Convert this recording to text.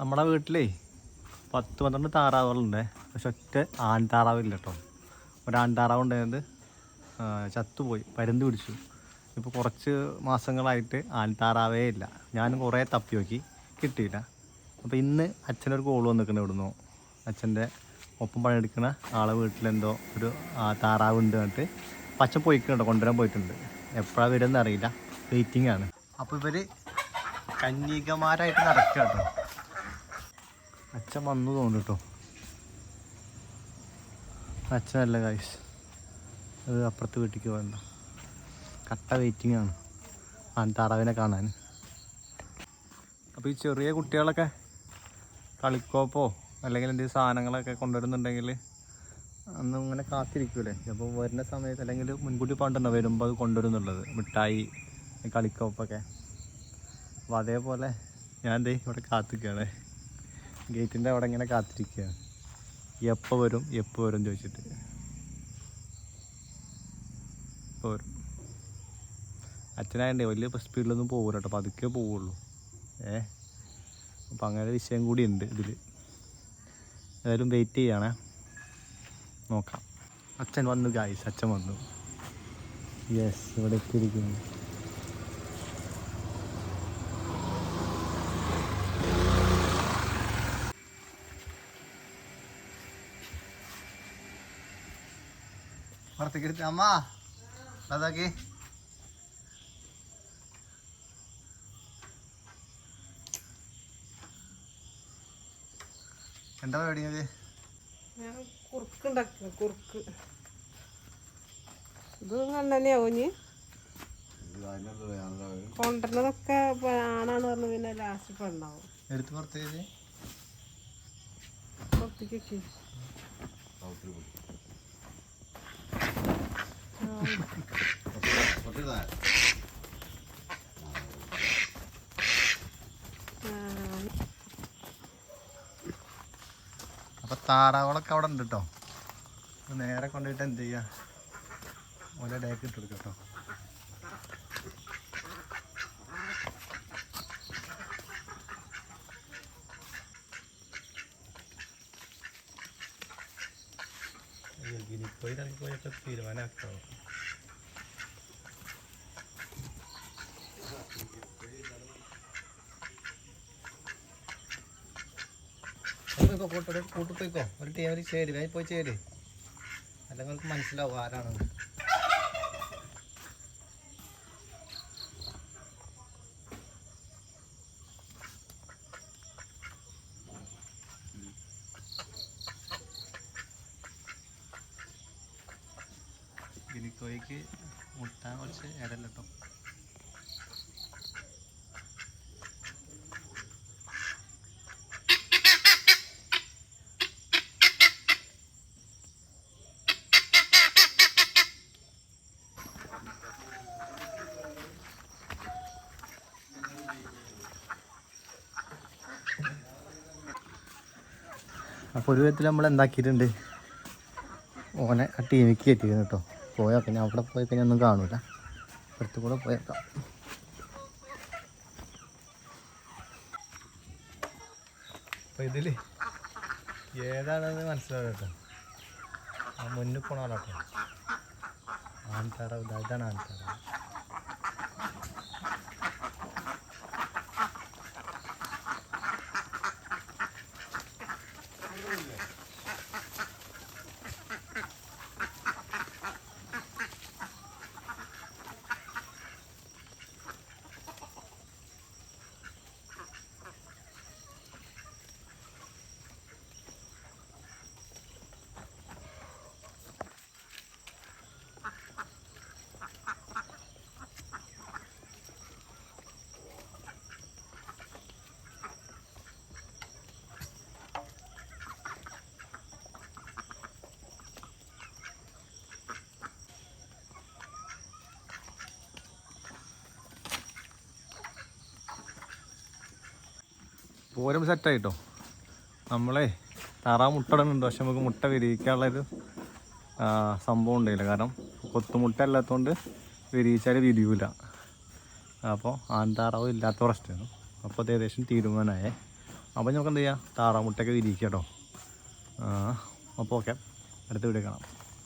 നമ്മുടെ വീട്ടിലേ പത്ത് പന്ത്രണ്ട് താറാവുകളുണ്ട്. പക്ഷെ ഒറ്റ ആൺ താറാവില്ല കേട്ടോ ഒരാൺ താറാവ് ഉണ്ടായത് ചത്തുപോയി പരുന്ത് പിടിച്ചു. ഇപ്പോൾ കുറച്ച് മാസങ്ങളായിട്ട് ആൺ താറാവേ ഇല്ല. ഞാനും കുറേ തപ്പി നോക്കി കിട്ടിയില്ല. അപ്പോൾ ഇന്ന് അച്ഛനൊരു കോൾ വന്നിട്ടുണ്ട് ഇവിടുന്ന് അച്ഛന്റെ ഒപ്പം പണിയെടുക്കുന്ന ആളെ വീട്ടിലെന്തോ ഒരു ആ, താറാവ് ഉണ്ട് എന്നിട്ട് പച്ച പോയിക്കുന്നുണ്ടോ കൊണ്ടുവരാൻ പോയിട്ടുണ്ട്. എപ്പോഴാണ് വരുമെന്ന് അറിയില്ല വെയിറ്റിംഗ് ആണ്. അപ്പോൾ ഇവർ കന്യകമാരായിട്ട് നടക്കുക കേട്ടോ. അച്ഛൻ വന്നു തോന്നുന്നു കേട്ടോ അച്ഛനല്ല കായ്സ് അത് അപ്പുറത്ത് വീട്ടിലേക്ക് വേണ്ട കട്ട വെയിറ്റിംഗ് ആണ്. ആ കാണാൻ. അപ്പോൾ ഈ ചെറിയ കുട്ടികളൊക്കെ കളിക്കോപ്പോ അല്ലെങ്കിൽ എന്തെങ്കിലും സാധനങ്ങളൊക്കെ കൊണ്ടുവരുന്നുണ്ടെങ്കിൽ അന്ന് ഇങ്ങനെ കാത്തിരിക്കൂലേ? അപ്പോൾ വരുന്ന സമയത്ത് അല്ലെങ്കിൽ മുൻകൂട്ടി പണ്ടുണ്ടോ വരുമ്പോൾ അത് കൊണ്ടുവരുന്നുള്ളത്. മിഠായി കളിക്കോപ്പൊക്കെ. അപ്പോൾ അതേപോലെ ഞാൻ ദേ ഇവിടെ കാത്തിരിക്കുകയാണ് ഗേറ്റിന്റെ അവിടെ ഇങ്ങനെ കാത്തിരിക്കുകയാണ് എപ്പോൾ വരും എപ്പോൾ വരും ചോദിച്ചിട്ട്. ഇപ്പോൾ വരും. അച്ഛനായണ്ടേ വലിയ സ്പീഡിലൊന്നും പോകില്ല കേട്ടോ പതുക്കെ പോവുള്ളൂ. ഏ? അപ്പം അങ്ങനെ വിഷയം കൂടി ഉണ്ട് ഇതിൽ ഏതായാലും വെയിറ്റ് ചെയ്യണേ. നോക്കാം. അച്ഛൻ വന്നു ഗായ്സ് അച്ഛൻ വന്നു. യെസ് ഇവിടെ എത്തിയിരിക്കുന്നു. പുറത്തേക്ക് എടുത്ത് അമ്മ അതാക്കി എന്താ പരിപാടി ഞാൻ കുറുക്ക് ഉണ്ടാക്കുക കുറുക്ക്. ഇത് കണ്ടനെയാവും നീ കൊണ്ടുവരുന്നതൊക്കെ ആണാണ് പറഞ്ഞു പിന്നെ ലാസ്റ്റ് പെണ്ണാവും. എടുത്ത് പുറത്തേക്ക്. പുറത്തേക്ക് അപ്പൊ താറാവുകളൊക്കെ അവിടെ ഉണ്ട് കേട്ടോ നേരെ കൊണ്ടുപോയിട്ട് എന്ത് ചെയ്യാ? ഓരോ ഡേക്ക് ഇട്ട് കൊടുക്കാം കേട്ടോ തനിക്ക് ഗിനിക്കോഴി തലക്കോഴൊക്കെ പോയിക്കോ കൂട്ടോടെ കൂട്ടി പോയിക്കോ ഒരു ടീമിൽ ചേര്. വേഗം പോയി ചേര്. അല്ലെങ്കിൽ അവർക്ക് മനസ്സിലാവും ആരാണെന്ന് ഗിനിക്കോയ്ക്ക് മുട്ടാൻ കുറച്ച് ഇടല്ല അപ്പോൾ ഒരു വിധത്തിൽ നമ്മൾ എന്താക്കിയിട്ടുണ്ട്? ഓനെ ആ ടീമിക്ക് കയറ്റിയിരുന്നു കേട്ടോ. പോയാൽ പിന്നെ അവിടെ പോയി കഴിഞ്ഞാൽ ഒന്നും കാണൂല. അടുത്ത് കൂടെ പോയേക്കാം അപ്പോൾ ഇതിൽ ഏതാണെന്ന് മനസ്സിലാവും കേട്ടോ. ആ മുന്നിൽ പോണ ആളാട്ടോ. ആൺതാറാവ് ഇതാ ഇതാണ് ആൺതാറാവ് പോരും സെറ്റായിട്ടോ. നമ്മളെ താറാവ് മുട്ട ഇടുന്നുണ്ട് പക്ഷെ നമുക്ക് മുട്ട വിരിയിക്കാനുള്ളൊരു സംഭവം ഉണ്ടായില്ല. കാരണം കൊത്തുമുട്ട അല്ലാത്തതുകൊണ്ട് വിരിയിച്ചാൽ വിരിയൂല. അപ്പോൾ ആൺതാറാവ് ഇല്ലാത്ത പ്രശ്നമാണ്. അപ്പോൾ അത് ഏകദേശം തീരുമാനമായേ. അപ്പോൾ നമുക്ക് എന്ത് ചെയ്യാം? താറാമുട്ടയൊക്കെ വിരിയിക്കാം കേട്ടോ. അപ്പോൾ ഓക്കെ. അടുത്ത വീഡിയോ കാണാം.